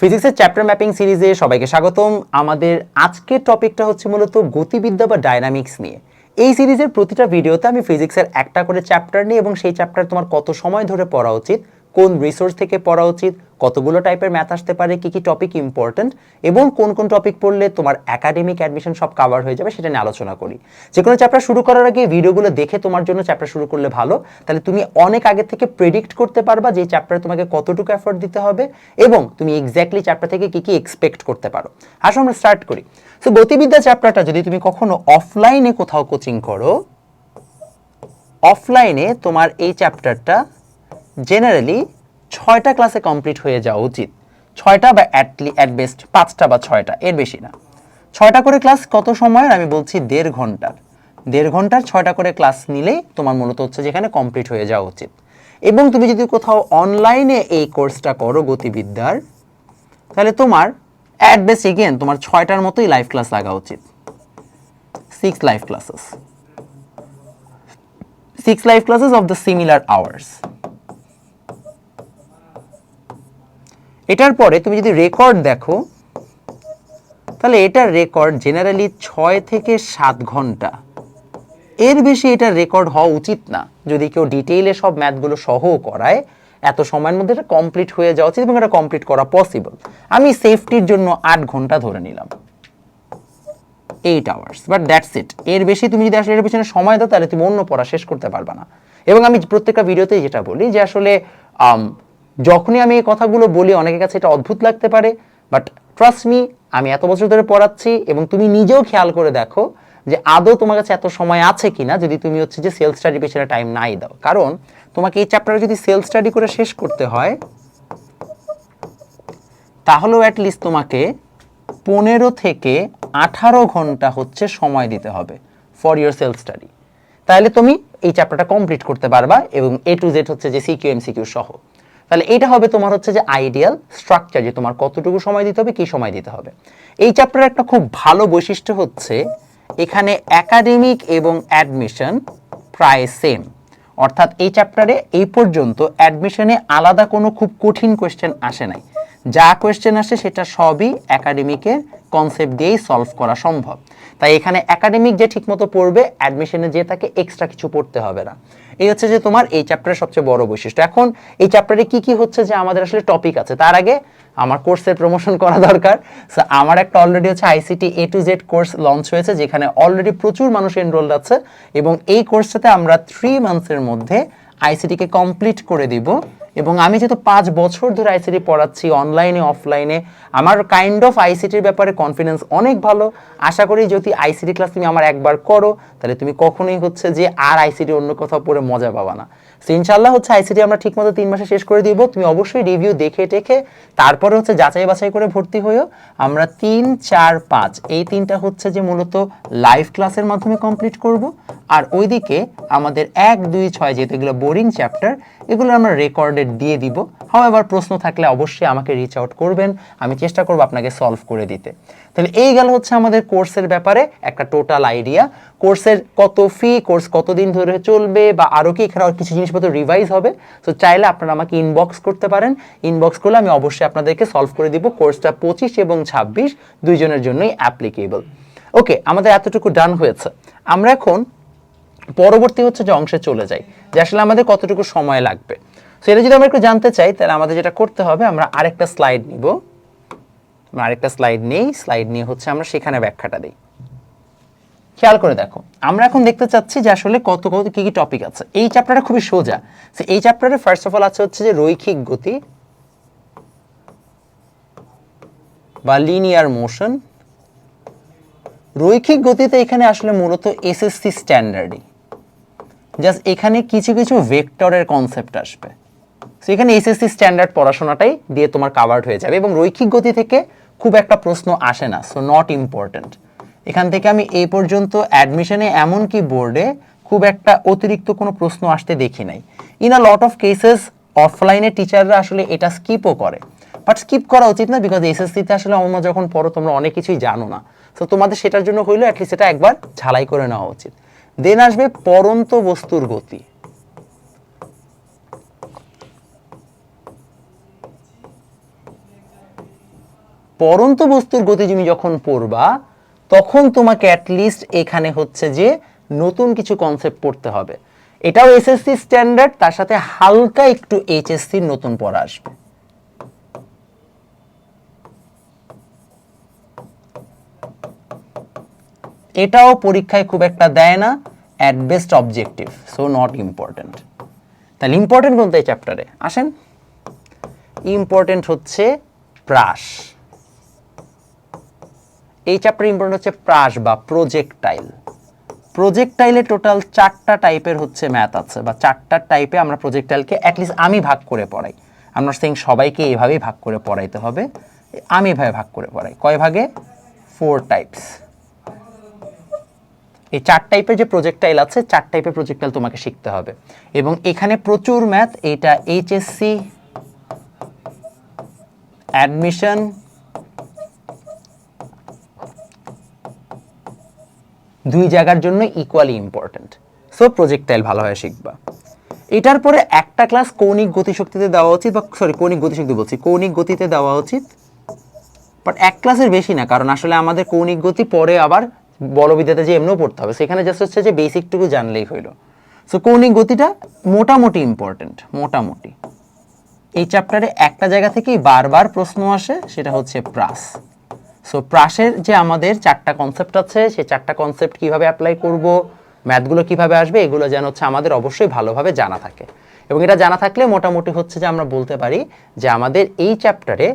ফিজিক্সের chapter mapping সিরিজে সবাইকে স্বাগতম। আমাদের আজকের টপিকটা হচ্ছে মূলত গতিবিদ্যা বা ডায়নামিক্স নিয়ে। এই সিরিজের প্রতিটা ভিডিওতে আমি ফিজিক্সের একটা করে চ্যাপ্টার নিই এবং সেই চ্যাপ্টার তোমার কত সময় ধরে পড়া উচিত, কোন রিসোর্স থেকে পড়া উচিত কতগুলো টাইপের ম্যাথ আসতে পারে, কি কি টপিক ইম্পর্ট্যান্ট এবং কোন কোন টপিক পড়লে তোমার একাডেমিক অ্যাডমিশন সব কভার হয়ে যাবে সেটা নিয়ে আলোচনা করি। যে কোনো চ্যাপ্টার শুরু করার আগে ভিডিওগুলো দেখে তোমার জন্য চ্যাপ্টার শুরু করলে ভালো। তাহলে তুমি অনেক আগে থেকে প্রেডিক্ট করতে পারবা যে চ্যাপ্টারে তোমাকে কতটুকু এফোর্ট দিতে হবে, এবং তুমি এক্স্যাক্টলি চ্যাপ্টার থেকে কী কী এক্সপেক্ট করতে পারো। আসো আমরা স্টার্ট করি। সো গতিবিদ্যা চ্যাপ্টারটা যদি তুমি কখনো অফলাইনে কোথাও কোচিং করো অফলাইনে তোমার এই চ্যাপ্টারটা জেনারেলি ছয়টা ক্লাসে কমপ্লিট হয়ে যাওয়া উচিত। ছয়টা বা অ্যাটলি অ্যাট বেস্ট পাঁচটা বা ছয়টা, এর বেশি না। ছয়টা করে ক্লাস কত সময়ের? আমি বলছি দেড় ঘণ্টার। দেড় ঘণ্টার ছয়টা করে ক্লাস নিলেই তোমার মূলত হচ্ছে যেখানে কমপ্লিট হয়ে যাওয়া উচিত। এবং তুমি যদি কোথাও অনলাইনে এই কোর্সটা করো গতিবিদ্যার, তাহলে তোমার অ্যাট বেস্ট এগেন তোমার ছয়টার মতোই লাইভ ক্লাস লাগা উচিত। Six live classes six live classes of the similar hours এটার পরে তুমি যদি রেকর্ড দেখো তাহলে এটার রেকর্ড জেনারেলি ছয় থেকে সাত ঘণ্টা। এর বেশি এটার রেকর্ড হওয়া উচিত না। যদি কেউ ডিটেইলে সব ম্যাথগুলো সহ করায় এত সময়ের মধ্যে এটা কমপ্লিট হয়ে যাওয়া উচিত এবং এটা কমপ্লিট করা পসিবল আমি সেফটির জন্য আট ঘণ্টা ধরে নিলাম। Eight hours but that's it এর বেশি তুমি যদি আসলে এর পিছনে সময় দাও তাহলে তুমি অন্য পড়া শেষ করতে পারবে না। এবং আমি প্রত্যেকটা ভিডিওতেই যেটা বলি যে আসলে আম, যখনই আমি এই কথাগুলো বলি, অনেকের কাছে এটা অদ্ভুত লাগতে পারে বাট ট্রাস্ট মি আমি এত বছর ধরে পড়াচ্ছি এবং তুমি নিজেও খেয়াল করে দেখো যে আদৌ তোমার কাছে এত সময় আছে কিনা যদি তুমি হচ্ছে যে সেলফ স্টাডি পেছনে টাইম নাই দাও। কারণ তোমাকে এই চ্যাপ্টারে যদি সেলফ স্টাডি করে শেষ করতে হয়, তাহলেও অ্যাটলিস্ট তোমাকে পনেরো থেকে আঠারো ঘণ্টা হচ্ছে সময় দিতে হবে ফর ইয়োর সেলফ স্টাডি তাহলে তুমি এই চ্যাপ্টারটা কমপ্লিট করতে পারবা এবং এ টু জেড হচ্ছে যে সিকিউ এমসিকিউ সহ। তাহলে এটা হবে তোমার হচ্ছে যে আইডিয়াল স্ট্রাকচার যে তোমার কতটুকু সময় দিতে হবে, কি সময় দিতে হবে। এই চ্যাপ্টারের একটা খুব ভালো বৈশিষ্ট্য হচ্ছে, এখানে একাডেমিক এবং অ্যাডমিশন প্রায় সেম অর্থাৎ এই চ্যাপ্টারে এই পর্যন্ত অ্যাডমিশনে আলাদা কোনো খুব কঠিন কোয়েশ্চেন আসে নাই। যা কোয়েশ্চেন আসে সেটা সবই একাডেমিকের কনসেপ্ট দিয়েই সলভ করা সম্ভব। তাই এখানে একাডেমিক যে ঠিকমতো পড়বে অ্যাডমিশনে যে তাকে এক্সট্রা কিছু পড়তে হবে না। এই হচ্ছে যে তোমার এই চ্যাপ্টারের সবচেয়ে বড় বৈশিষ্ট্য। এখন এই চ্যাপ্টারে কি কি হচ্ছে যে আমাদের আসলে টপিক আছে? তার আগে আমার কোর্সের প্রমোশন করা দরকার। সো আমার একটা অলরেডি হচ্ছে ICT A to Z course launch হয়েছে, যেখানে অলরেডি প্রচুর মানুষ এনরোল্ড আছে। এবং এই কোর্সটাতে আমরা থ্রি মান্থসের মধ্যে আইসিটিকে কমপ্লিট করে দিব। এবং আমি যেহেতু পাঁচ বছর ধরে আইসিটি পড়াচ্ছি অনলাইনে অফলাইনে আমার কাইন্ড অফ আইসিটির ব্যাপারে কনফিডেন্স অনেক ভালো। আশা করি যদি আইসিটি ক্লাস তুমি আমার একবার করো, তাহলে তুমি কখনোই হচ্ছে যে আর আইসিটি অন্য কোথাও পড়ে মজা পাবা না। সো ইনশাল্লাহ হচ্ছে আইসিটি আমরা ঠিকমতো তিন মাসে শেষ করে দিব। তুমি অবশ্যই রিভিউ দেখে টেখে তারপরে হচ্ছে যাচাই বাছাই করে ভর্তি হয়েও আমরা তিন, চার, পাঁচ, এই তিনটা হচ্ছে যে মূলত লাইভ ক্লাসের মাধ্যমে কমপ্লিট করব। আর ওইদিকে আমাদের এক, দুই, ছয়, যেহেতু এগুলো বোরিং চ্যাপ্টার এগুলো আমরা রেকর্ডেড দিয়ে দিব। হাও এবার প্রশ্ন থাকলে অবশ্যই আমাকে রিচ আউট করবেন। আমি চেষ্টা করব আপনাকে সলভ করে দিতে। তাহলে এই গেল হচ্ছে আমাদের কোর্সের ব্যাপারে একটা টোটাল আইডিয়া কোর্সের কত ফি কোর্স কতদিন ধরে চলবে বা আরও কি? এখানে কিছু জিনিসপত্র রিভাইজ হবে। তো চাইলে আপনারা আমাকে ইনবক্স করতে পারেন। ইনবক্স করলে আমি অবশ্যই আপনাদেরকে সলভ করে দিব কোর্সটা পঁচিশ এবং ছাব্বিশ, দুইজনের জন্যই অ্যাপ্লিকেবল ওকে আমাদের এতটুকু ডান হয়েছে। আমরা এখন পরবর্তী হচ্ছে যে অংশে চলে যাই। যে আসলে আমাদের কতটুকু সময় লাগবে। সেটা যদি আমরা একটু জানতে চাই তাহলে আমাদের যেটা করতে হবে আমরা আরেকটা স্লাইড নিব। আমরা আরেকটা স্লাইড নেই। স্লাইড নিয়ে হচ্ছে আমরা সেখানে ব্যাখ্যাটা দিই। খেয়াল করে দেখো আমরা এখন দেখতে চাচ্ছি যে আসলে কত কত কি কি টপিক আছে। এই চ্যাপ্টারটা খুবই সোজা। So, এই চ্যাপ্টারে ফার্স্ট অফ অল আছে হচ্ছে যে রৈখিক গতি বা লিনিয়ার মোশন রৈখিক গতিতে এখানে আসলে মূলত এসএসসি স্ট্যান্ডার্ডই জাস্ট এখানে কিছু কিছু ভেক্টরের কনসেপ্ট আসবে। সো এখানে এসএসসি স্ট্যান্ডার্ড পড়াশোনাটাই দিয়ে তোমার কাভার্ড হয়ে যাবে এবং রৈখিক গতি থেকে খুব একটা প্রশ্ন আসে না সো নট ইম্পর্ট্যান্ট এখান থেকে আমি এই পর্যন্ত অ্যাডমিশনে এমনকি বোর্ডে খুব একটা অতিরিক্ত কোনো প্রশ্ন আসতে দেখি নাই। In a lot of cases অফলাইনে টিচাররা আসলে এটা স্কিপও করে। বাট স্কিপ করা উচিত না বিকজ এসএসসিতে আসলে আমরা যখন পড়ো, তোমরা অনেক কিছুই জানো না। সো তোমাদের সেটার জন্য হইলেও অ্যাটলিস্ট এটা একবার ঝালাই করে নেওয়া উচিত। দেন আসবে পরন্ত বস্তুর গতি। পরন্ত বস্তুর গতি তুমি যখন পড়বা, তখন তোমাকে অ্যাটলিস্ট এখানে হচ্ছে যে নতুন কিছু কনসেপ্ট পড়তে হবে। এটাও এসএসসি স্ট্যান্ডার্ড তার সাথে হালকা একটু এইচএসসির নতুন পড়া আসবে। এটাও পরীক্ষায় খুব একটা দেয় না at best objective so not important তাহলে ইম্পর্টেন্ট কোনটা এই চ্যাপ্টারে আসেন। ইম্পর্টেন্ট হচ্ছে প্রাস এই চ্যাপ্টার ইম্পর্টেন্ট হচ্ছে প্রাস বা প্রজেক্টাইল প্রজেক্টাইলে টোটাল চারটা টাইপের হচ্ছে ম্যাথ আছে বা চারটা টাইপে আমরা প্রজেক্টাইলকে অ্যাটলিস্ট আমি ভাগ করে পড়াই। আমরা সিং সবাইকে এইভাবেই ভাগ করে পড়াইতে হবে। আমি এভাবে ভাগ করে পড়াই। কয় ভাগে? ফোর টাইপস এই চার টাইপের যে প্রজেক্টাইল আছে, চার টাইপের প্রজেক্টাইল তোমাকে শিখতে হবে। এবং এখানে প্রচুর ম্যাথ এটা এইচএসসি অ্যাডমিশন দুই জায়গার জন্য ইকুয়ালি ইম্পর্ট্যান্ট সো প্রজেক্টাইল ভালোভাবে শিখবা। এটার পরে একটা ক্লাস কৌণিক গতিশক্তিতে দেওয়া উচিত বা সরি কৌণিক গতিশক্তি বলছি, কৌণিক গতিতে দেওয়া উচিত। বাট এক ক্লাসের বেশি না, কারণ আসলে আমাদের কৌণিক গতি পরে আবার বলবিদ্যাতে যে এমনও পড়তে হবে। সেখানে জাস্ট হচ্ছে যে বেসিকটুকু জানলেই হইল। সো কৌণিক গতিটা মোটামুটি ইম্পর্টেন্ট মোটামুটি। এই চ্যাপ্টারে একটা জায়গা থেকেই বারবার প্রশ্ন আসে, সেটা হচ্ছে প্রাস। সো প্রাসের যে আমাদের চারটা কনসেপ্ট আছে, সেই চারটা কনসেপ্ট কীভাবে অ্যাপ্লাই করব ম্যাথগুলো কীভাবে আসবে, এগুলো যেন হচ্ছে আমাদের অবশ্যই ভালোভাবে জানা থাকে। এবং এটা জানা থাকলে মোটামুটি হচ্ছে যে আমরা বলতে পারি যে আমাদের এই চ্যাপ্টারে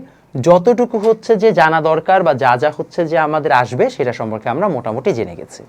যতটুকু হচ্ছে যে জানা দরকার বা যা যা হচ্ছে যে আমাদের আসবে, সেটা সম্পর্কে আমরা মোটামুটি জেনে গেছি।